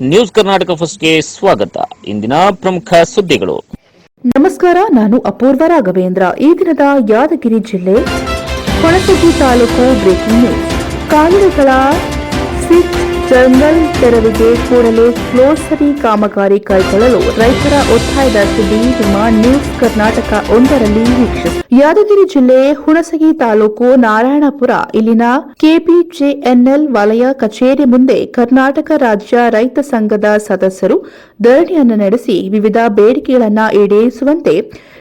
News Karnataka ಫಸ್ಟ್ಗೆ ಸ್ವಾಗತ. ಇಂದಿನ ಪ್ರಮುಖ ಸುದ್ದಿಗಳು. ನಮಸ್ಕಾರ, ನಾನು ಅಪೂರ್ವ ರಾಘವೇಂದ್ರ. ಈ ದಿನದ ಯಾದಗಿರಿ ಜಿಲ್ಲೆ ಕೊಳಸಗಿ ತಾಲೂಕು ಬ್ರೇಕಿಂಗ್ ನ್ಯೂಸ್. ಕಾಲುವೆಗಳ ಜಂಗಲ್ ತೆರವಿಗೆ ಕೂಡಲೇ ಫ್ಲೋಸರಿ ಕಾಮಗಾರಿ ಕೈಗೊಳ್ಳಲು ರೈತರ ಒತ್ತಾಯದ ಸುದ್ದಿ ನಿಮ್ಮ ನ್ಯೂಸ್ ಕರ್ನಾಟಕ ಒಂದರಲ್ಲಿ ವೀಕ್ಷಿಸಿ. ಯಾದಗಿರಿ ಜಿಲ್ಲೆ ಹುಣಸಗಿ ತಾಲೂಕು ನಾರಾಯಣಪುರ, ಇಲ್ಲಿನ ಕೆಪಿಜೆಎನ್ಎಲ್ ವಲಯ ಕಚೇರಿ ಮುಂದೆ ಕರ್ನಾಟಕ ರಾಜ್ಯ ರೈತ ಸಂಘದ ಸದಸ್ಯರು ಧರಣಿಯನ್ನು ನಡೆಸಿ ವಿವಿಧ ಬೇಡಿಕೆಗಳನ್ನು ಈಡೇರಿಸುವಂತೆ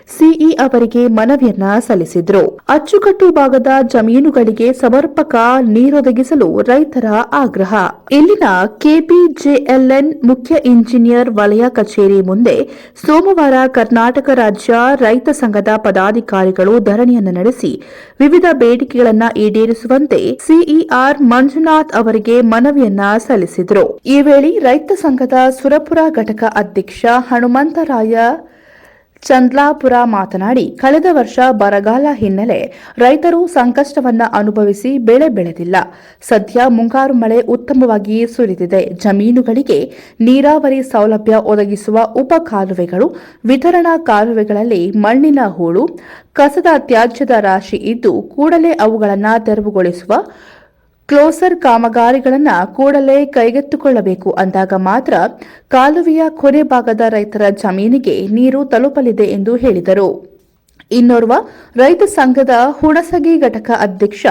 ಸಿಇ ಅವರಿಗೆ ಮನವಿಯನ್ನ ಸಲ್ಲಿಸಿದ್ರು. ಅಚ್ಚುಕಟ್ಟು ಭಾಗದ ಜಮೀನುಗಳಿಗೆ ಸಮರ್ಪಕ ನೀರೊದಗಿಸಲು ರೈತರ ಆಗ್ರಹ. ಇಲ್ಲಿನ ಕೆಪಿಜೆಎಲ್ಎನ್ ಮುಖ್ಯ ಇಂಜಿನಿಯರ್ ವಲಯ ಕಚೇರಿ ಮುಂದೆ ಸೋಮವಾರ ಕರ್ನಾಟಕ ರಾಜ್ಯ ರೈತ ಸಂಘದ ಪದಾಧಿಕಾರಿಗಳು ಧರಣಿಯನ್ನು ನಡೆಸಿ ವಿವಿಧ ಬೇಡಿಕೆಗಳನ್ನು ಈಡೇರಿಸುವಂತೆ ಸಿಇಆರ್ ಮಂಜುನಾಥ್ ಅವರಿಗೆ ಮನವಿಯನ್ನ ಸಲ್ಲಿಸಿದರು. ಈ ವೇಳೆ ರೈತ ಸಂಘದ ಸುರಪುರ ಘಟಕ ಅಧ್ಯಕ್ಷ ಹನುಮಂತರಾಯ ಚಂದ್ಲಾಪುರ ಮಾತನಾಡಿ, ಕಳೆದ ವರ್ಷ ಬರಗಾಲ ಹಿನ್ನೆಲೆ ರೈತರು ಸಂಕಷ್ಟವನ್ನ ಅನುಭವಿಸಿ ಬೆಳೆ ಬೆಳೆದಿಲ್ಲ. ಸದ್ಯ ಮುಂಗಾರು ಮಳೆ ಉತ್ತಮವಾಗಿ ಸುರಿದಿದೆ. ಜಮೀನುಗಳಿಗೆ ನೀರಾವರಿ ಸೌಲಭ್ಯ ಒದಗಿಸುವ ಉಪ ಕಾಲುವೆಗಳು, ವಿತರಣಾ ಕಾಲುವೆಗಳಲ್ಲಿ ಮಣ್ಣಿನ ಹೂಳು, ಕಸದ ತ್ಯಾಜ್ಯದ ರಾಶಿ ಇದ್ದು, ಕೂಡಲೇ ಅವುಗಳನ್ನು ತೆರವುಗೊಳಿಸುವ ಕ್ಲೋಸರ್ ಕಾಮಗಾರಿಗಳನ್ನು ಕೂಡಲೇ ಕೈಗೆತ್ತಿಕೊಳ್ಳಬೇಕು ಅಂದಾಗ ಮಾತ್ರ ಕಾಲುವೆಯ ಕೊನೆ ಭಾಗದ ರೈತರ ಜಮೀನಿಗೆ ನೀರು ತಲುಪಲಿದೆ ಎಂದು ಹೇಳಿದರು. ಇನ್ನೋರ್ವ ರೈತ ಸಂಘದ ಹುಣಸಗಿ ಘಟಕ ಅಧ್ಯಕ್ಷ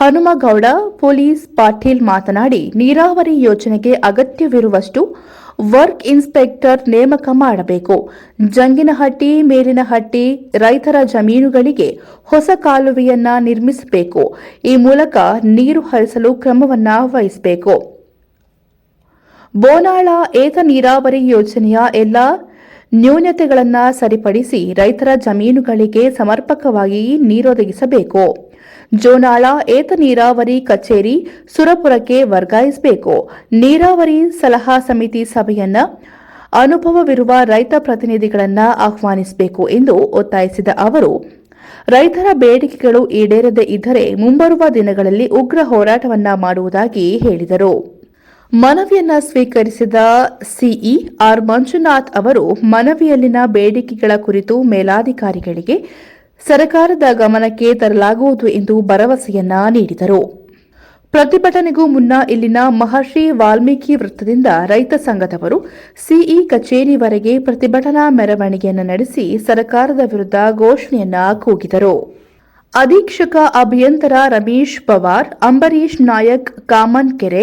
ಹನುಮಗೌಡ ಪೊಲೀಸ್ ಪಾಟೀಲ್ ಮಾತನಾಡಿ, ನೀರಾವರಿ ಯೋಜನೆಗೆ ಅಗತ್ಯವಿರುವಷ್ಟು ವರ್ಕ್ ಇನ್ಸ್ಪೆಕ್ಟರ್ ನೇಮಕ ಮಾಡಬೇಕು. ಜಂಗಿನಹಟ್ಟಿ ಮೇಲಿನಹಟ್ಟಿ ರೈತರ ಜಮೀನುಗಳಿಗೆ ಹೊಸ ಕಾಲುವೆಯನ್ನ ನಿರ್ಮಿಸಬೇಕು. ಈ ಮೂಲಕ ನೀರು ಹರಿಸಲು ಕ್ರಮವನ್ನ ವಹಿಸಬೇಕು. ಬೋನಾಳ ಏತ ನೀರಾವರಿ ಯೋಜನೆಯ ಎಲ್ಲ ನ್ಯೂನತೆಗಳನ್ನು ಸರಿಪಡಿಸಿ ರೈತರ ಜಮೀನುಗಳಿಗೆ ಸಮರ್ಪಕವಾಗಿ ನೀರೊದಗಿಸಬೇಕು. ಜೋನಾಳ, ಏತ ನೀರಾವರಿ ಕಚೇರಿ, ಸುರಪುರಕ್ಕೆ ವರ್ಗಾಯಿಸಬೇಕು. ನೀರಾವರಿ ಸಲಹಾ ಸಮಿತಿ ಸಭೆಯನ್ನ ಅನುಭವವಿರುವ ರೈತ ಪ್ರತಿನಿಧಿಗಳನ್ನು ಆಹ್ವಾನಿಸಬೇಕು ಎಂದು ಒತ್ತಾಯಿಸಿದ ಅವರು, ರೈತರ ಬೇಡಿಕೆಗಳು ಈಡೇರದೇ ಇದ್ದರೆ ಮುಂಬರುವ ದಿನಗಳಲ್ಲಿ ಉಗ್ರ ಹೋರಾಟವನ್ನ ಮಾಡುವುದಾಗಿ ಹೇಳಿದರು. ಮನವಿಯನ್ನ ಸ್ವೀಕರಿಸಿದ ಸಿಇ ಆರ್ ಮಂಜುನಾಥ್ ಅವರು ಮನವಿಯಲ್ಲಿನ ಬೇಡಿಕೆಗಳ ಕುರಿತು ಮೇಲಾಧಿಕಾರಿಗಳಿಗೆ ಸರ್ಕಾರದ ಗಮನಕ್ಕೆ ತರಲಾಗುವುದು ಎಂದು ಭರವಸೆಯನ್ನ ನೀಡಿದರು. ಪ್ರತಿಭಟನೆಗೂ ಮುನ್ನ ಇಲ್ಲಿನ ಮಹರ್ಷಿ ವಾಲ್ಮೀಕಿ ವೃತ್ತದಿಂದ ರೈತ ಸಂಘದವರು ಸಿಇ ಕಚೇರಿವರೆಗೆ ಪ್ರತಿಭಟನಾ ಮೆರವಣಿಗೆಯನ್ನು ನಡೆಸಿ ಸರ್ಕಾರದ ವಿರುದ್ಧ ಘೋಷಣೆಯನ್ನ ಕೂಗಿದರು. ಅಧೀಕ್ಷಕ ಅಭಿಯಂತರ ರಮೇಶ್ ಪವಾರ್ ಅಂಬರೀಶ್ ನಾಯಕ್ ಕಾಮನ್ಕೆರೆ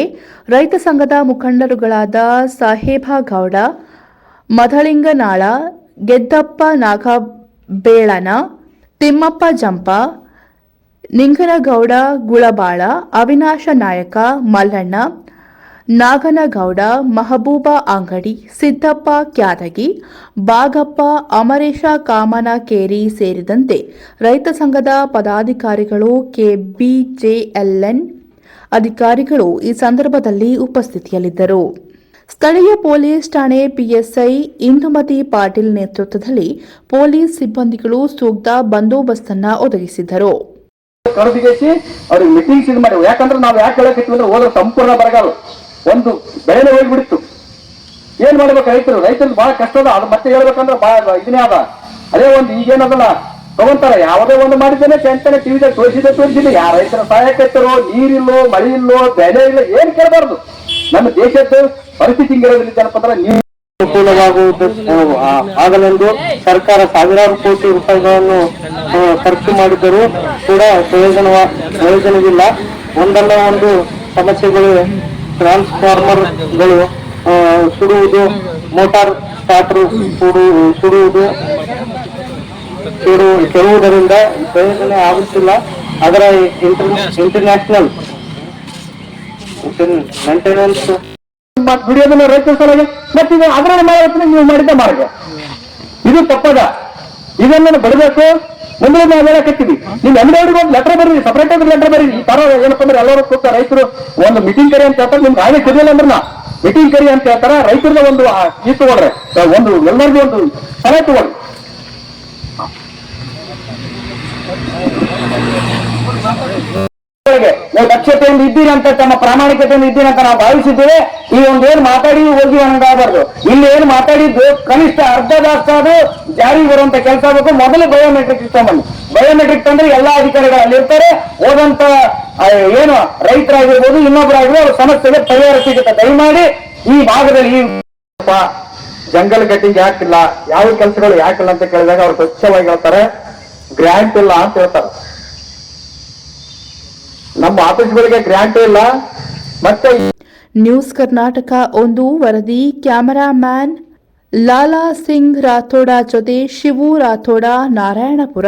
ರೈತ ಸಂಘದ ಮುಖಂಡರುಗಳಾದ ಸಾಹೇಬಗೌಡ ಮಧಳಿಂಗನಾಳ ಗೆದ್ದಪ್ಪ ನಾಗಬೇಳನ, ತಿಮ್ಮಪ್ಪ ಜಂಪ, ನಿಂಗನಗೌಡ ಗುಳಬಾಳ, ಅವಿನಾಶ ನಾಯಕ ಮಲ್ಲಣ್ಣ ನಾಗನಗೌಡ, ಮಹಬೂಬ ಅಂಗಡಿ, ಸಿದ್ದಪ್ಪ ಕ್ಯಾದಗಿ, ಬಾಗಪ್ಪ, ಅಮರೇಶ ಕಾಮನಕೇರಿ ಸೇರಿದಂತೆ ರೈತ ಸಂಘದ ಪದಾಧಿಕಾರಿಗಳು ಕೆಬಿಜೆಎಲ್ಎನ್ ಅಧಿಕಾರಿಗಳು ಈ ಸಂದರ್ಭದಲ್ಲಿ ಉಪಸ್ಥಿತಿಯಲ್ಲಿದ್ದರು. ಸ್ಥಳೀಯ ಪೊಲೀಸ್ ಠಾಣೆ ಪಿಎಸ್ಐ ಇಂದುಮತಿ ಪಾಟೀಲ್ ನೇತೃತ್ವದಲ್ಲಿ ಪೊಲೀಸ್ ಸಿಬ್ಬಂದಿಗಳು ಸೂಕ್ತ ಬಂದೋಬಸ್ತನ್ನ ಒದಗಿಸಿದ್ದರು. ಕರೆದಿಗೇಸಿ ಅವ್ರಿಗೆ ಮಾಡಿ ಯಾಕಂದ್ರೆ ನಾವು ಯಾಕೆ ಅಂದ್ರೆ ಹೋದ್ರೆ ಸಂಪೂರ್ಣ ಬರಗಾಲ. ಒಂದು ಬೆಳೆನೇ ಹೋಗ್ಬಿಡ್ತು. ಏನ್ ಮಾಡ್ಬೇಕು ರೈತರು? ರೈತರು ಬಹಳ ಕಷ್ಟ ಅದ ಅದು ಮತ್ತೆ ಹೇಳ್ಬೇಕಂದ್ರೆ ಬಹಳ ಇದನ್ನೇ ಅದ. ಅದೇ ಒಂದು ಈಗೇನದಲ್ಲ, ತಗೊಂತಾರ, ಯಾವುದೇ ಒಂದು ಮಾಡಿದ್ದೇನೆ ಟೆಂಟನೆ ಟಿವಿದಾಗ ತೋರಿಸಿದೆ ತೋರಿಸಿದೆ ಯಾರ ರೈತರ ಸಹಾಯಕತ್ತರೋ ನೀರಿಲ್ಲೋ ಮಳೆ ಇಲ್ಲೋ ಬೆಲೆ ಇಲ್ಲ, ಏನ್ ಕೇಳಬಾರ್ದು. ನಮ್ಮ ದೇಶದ ಪರಿಸ್ಥಿತಿ ಹಿಂಗಿರೋದ್ರಿಂದ ಅಂದ್ರೆ ನೀರು ಅನುಕೂಲವಾಗುವುದು. ಆಗಲೆಂದು ಸರ್ಕಾರ ಸಾವಿರಾರು ಕೋಟಿ ರೂಪಾಯಿಗಳನ್ನು ಖರ್ಚು ಮಾಡಿದರೂ ಕೂಡ ಪ್ರಯೋಜನವ, ಪ್ರಯೋಜನವಿಲ್ಲ. ಒಂದಲ್ಲ ಒಂದು ಸಮಸ್ಯೆಗಳು ಟ್ರಾನ್ಸ್ಫಾರ್ಮರ್ಗಳು ಸುಡುವುದು, ಮೋಟಾರ್ ಸ್ಟಾರ್ಟರ್ ಸುಡು, ಸುಡುವುದು ಕೆಲವುದರಿಂದ ಪ್ರಯೋಜನ ಆಗುತ್ತಿಲ್ಲ. ಅದರ ಇಂಟರ್ ಇಂಟರ್ನ್ಯಾಷನಲ್ ಮೇಂಟೆನೆನ್ಸ್ ದುಡಿಯೋದನ್ನು ರೈತರ ಸಲುವಾಗಿ ಮತ್ತೆ ಅದರ ಮಾಡಿದ ನೀವು ಮಾಡಿದ್ದ ಮಾರ್ಗ. ಇದು ತಪ್ಪದ. ಇದನ್ನ ಬಡಬೇಕು? ಮುಂದೆ ನಾವು ಹೇಳಕತ್ತೀವಿ ನಿಮ್ ಅಂಗಡಿಯವ್ರಿಗೆ ಒಂದು ಲೆಟರ್ ಬರೀರಿ ಸಪರೇಟ್ ಆಗಿ ಲೆಟರ್ ಬರೀರಿ. ಈ ತರ ಏನಪ್ಪ ಅಂದ್ರೆ ಎಲ್ಲರೂ ಕೂತ ರೈತರು ಒಂದು ಮೀಟಿಂಗ್ ಕರಿ ಅಂತ ಹೇಳ್ತಾರೆ, ನಿಮ್ಗೆ ಹಾಗೆ ಸಿಗಲಿಲ್ಲ ಅಂದ್ರೆ ಮೀಟಿಂಗ್ ಕರಿ ಅಂತ ಹೇಳ್ತಾರ, ರೈತರದ ಒಂದು ಇದು ತಗೊಳ್ರಿ. ಒಂದು ಎಲ್ಲರಿಗೂ ಒಂದು ಸಲಹೆ ತಗೊಳ್ರಿ ಒಳಗೆ ನೀವು ದಕ್ಷತೆಯಿಂದ ಇದ್ದೀರಿ ಅಂತ ತಮ್ಮ ಪ್ರಾಮಾಣಿಕತೆಯಿಂದ ಅಂತ ನಾವು ಭಾವಿಸಿದ್ದೇವೆ. ಈ ಒಂದು ಏನ್ ಮಾತಾಡಿ ಹೋಗಿ ಅನ್ನೋದಾಗಬಾರ್ದು ಇಲ್ಲಿ ಏನು ಮಾತಾಡಿದ್ದು ಕನಿಷ್ಠ ಅರ್ಧ ಅದು ಜಾರಿಗೆ ಬರುವಂತ ಕೆಲಸ ಆಗಬೇಕು. ಮೊದಲು ಬಯೋಮೆಟ್ರಿಕ್ ತಗೊಂಬನ್ನಿ ಬಯೋಮೆಟ್ರಿಕ್ ತಂದ್ರೆ ಎಲ್ಲಾ ಅಧಿಕಾರಿಗಳು ಅಲ್ಲಿ ಇರ್ತಾರೆ. ಹೋದಂತ ಏನು ರೈತರಾಗಿರ್ಬೋದು ಇನ್ನೊಬ್ಬರಾಗಿರ್ಬೋದು ಅವ್ರ ಸಮಸ್ಯೆಗೆ ಪರಿಹಾರ ಸಿಗುತ್ತೆ. ದಯಮಾಡಿ ಈ ಭಾಗದಲ್ಲಿ ಜಂಗಲ್ ಕಟ್ಟಿಂಗ್ ಯಾಕಿಲ್ಲ, ಯಾವ ಕೆಲಸಗಳು ಯಾಕಿಲ್ಲ ಅಂತ ಕೇಳಿದಾಗ ಅವ್ರು ಸ್ವಚ್ಛವಾಗಿ ಹೇಳ್ತಾರೆ. ಗ್ರ್ಯಾಂಟ್ ಇಲ್ಲ ಅಂತ ಹೇಳ್ತಾರೆ. ನಮ್ಮ ಆಫೀಸ್ಗಳಿಗೆ ಗ್ರ್ಯಾಂಟ್ ಇಲ್ಲ. ಮತ್ತೆ ನ್ಯೂಸ್ ಕರ್ನಾಟಕ ಒಂದು ವರದಿ, ಕ್ಯಾಮರಾಮ್ಯಾನ್ ಲಾಲಾ ಸಿಂಗ್ ರಾಥೋಡ ಜೊತೆ ಶಿವು ರಾಥೋಡ ನಾರಾಯಣಪುರ.